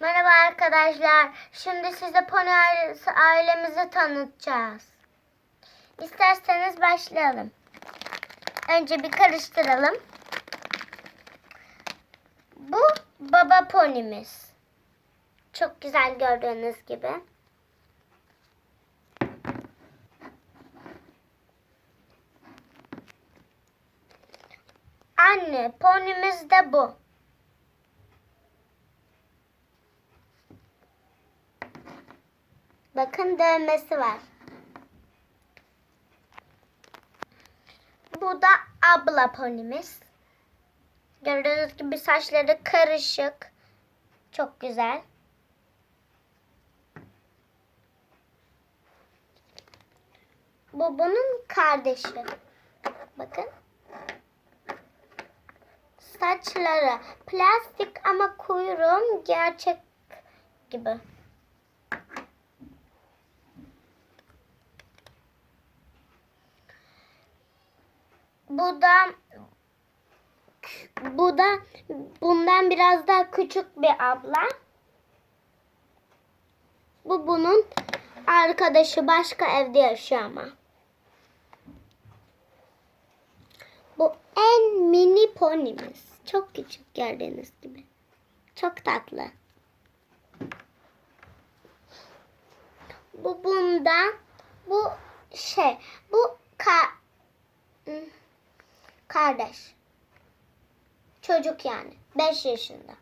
Merhaba arkadaşlar. Şimdi size pony ailesi, ailemizi tanıtacağız. İsterseniz başlayalım. Önce bir karıştıralım. Bu baba ponimiz. Çok güzel gördüğünüz gibi. Anne ponimiz de bu. Bakın dövmesi var. Bu da abla ponimiz. Gördüğünüz gibi saçları karışık. Çok güzel. Bu bunun kardeşi. Bakın. Saçları plastik ama kuyruğum gerçek gibi. Bu da bu da bundan biraz daha küçük bir abla. Bu bunun arkadaşı başka evde yaşıyor ama. Bu en mini ponimiz. Çok küçük gördüğünüz gibi. Çok tatlı. Bu bundan bu şey bu ka. Kardeş. Çocuk yani. 5 yaşında.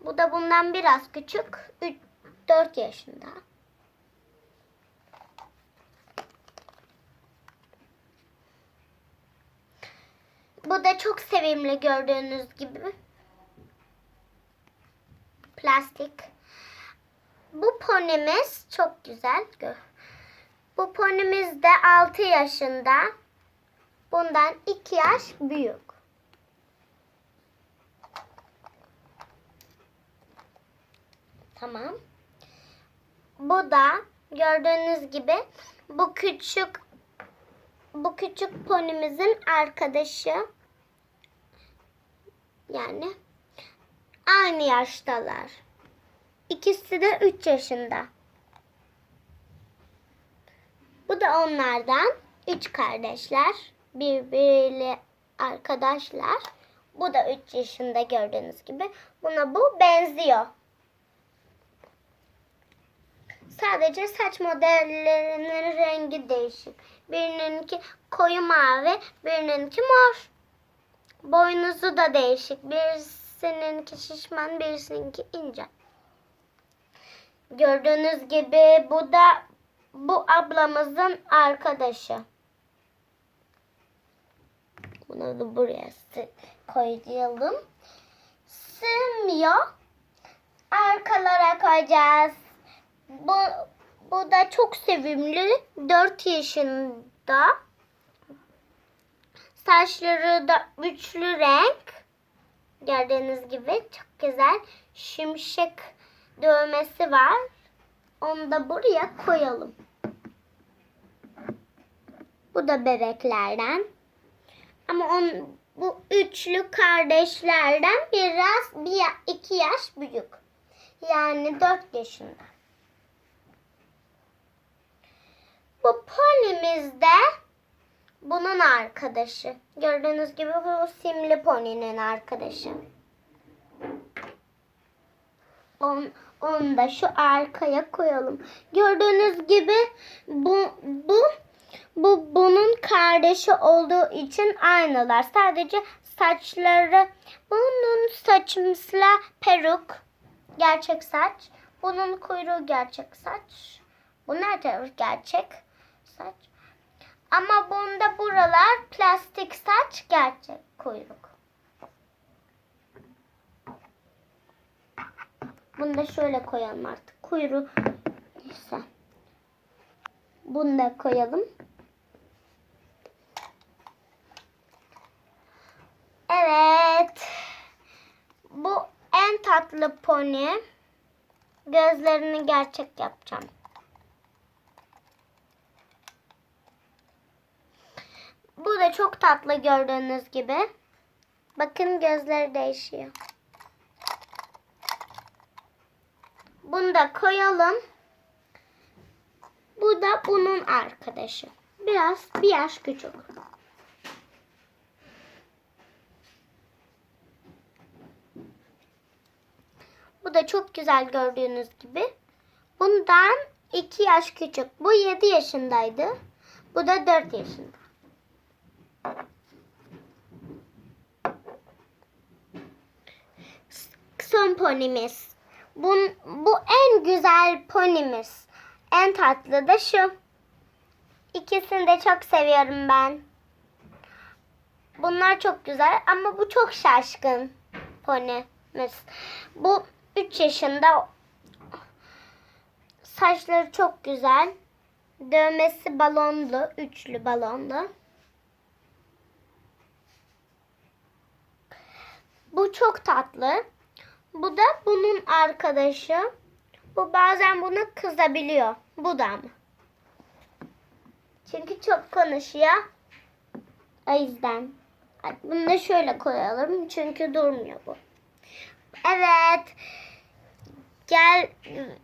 Bu da bundan biraz küçük. 3 4 yaşında. Bu da çok sevimli gördüğünüz gibi. Plastik. Bu ponimiz çok güzel. Gör. Bu ponimiz de 6 yaşında. Bundan 2 yaş büyük. Tamam. Bu da gördüğünüz gibi bu küçük bu küçük ponimizin arkadaşı. Yani aynı yaştalar. İkisi de 3 yaşında. Bu da onlardan üç kardeşler. Birbiriyle arkadaşlar. Bu da 3 yaşında gördüğünüz gibi. Buna bu benziyor. Sadece saç modellerinin rengi değişik. Birininki koyu mavi, birininki mor. Boynuzu da değişik. Birisininki şişman, birisininki ince. Gördüğünüz gibi bu da bu ablamızın arkadaşı. Bunu da buraya koyalım. Sığmıyor. Arkalara koyacağız. Bu, bu da çok sevimli. 4 yaşında. Saçları da üçlü renk. Gördüğünüz gibi çok güzel. Şimşek dövmesi var. Onu da buraya koyalım. Bu da bebeklerden. Ama on, bu üçlü kardeşlerden biraz bir iki yaş büyük. Yani dört yaşında. Bu ponimiz de bunun arkadaşı. Gördüğünüz gibi bu simli poninin arkadaşı. On, onu da şu arkaya koyalım. Gördüğünüz gibi bu bu bu bunun kardeşi olduğu için aynılar. Sadece saçları bunun saçımsla peruk gerçek saç. Bunun kuyruğu gerçek saç. Bu nerede gerçek saç? Ama bunda buralar plastik saç gerçek kuyruk. Bunu da şöyle koyalım artık. Kuyruğu neyse. Bunu da koyalım. Evet. Bu en tatlı pony. Gözlerini gerçek yapacağım. Bu da çok tatlı gördüğünüz gibi. Bakın gözleri değişiyor. Bunu da koyalım. Bu da bunun arkadaşı. Biraz bir yaş küçük. Bu da çok güzel gördüğünüz gibi. Bundan 2 yaş küçük. Bu 7 yaşındaydı. Bu da 4 yaşında. Son ponimiz. Bu, bu en güzel ponimiz. En tatlı da şu. İkisini de çok seviyorum ben. Bunlar çok güzel ama bu çok şaşkın ponimiz. Bu 3 yaşında. Saçları çok güzel. Dövmesi balonlu, üçlü balonlu. Bu çok tatlı. Bu da bunun arkadaşı. Bu bazen bunu kızabiliyor. Bu da mı? Çünkü çok konuşuyor. O yüzden. Bunu da şöyle koyalım. Çünkü durmuyor bu. Evet. Gel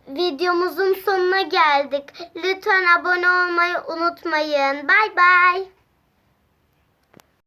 videomuzun sonuna geldik. Lütfen abone olmayı unutmayın. Bay bay.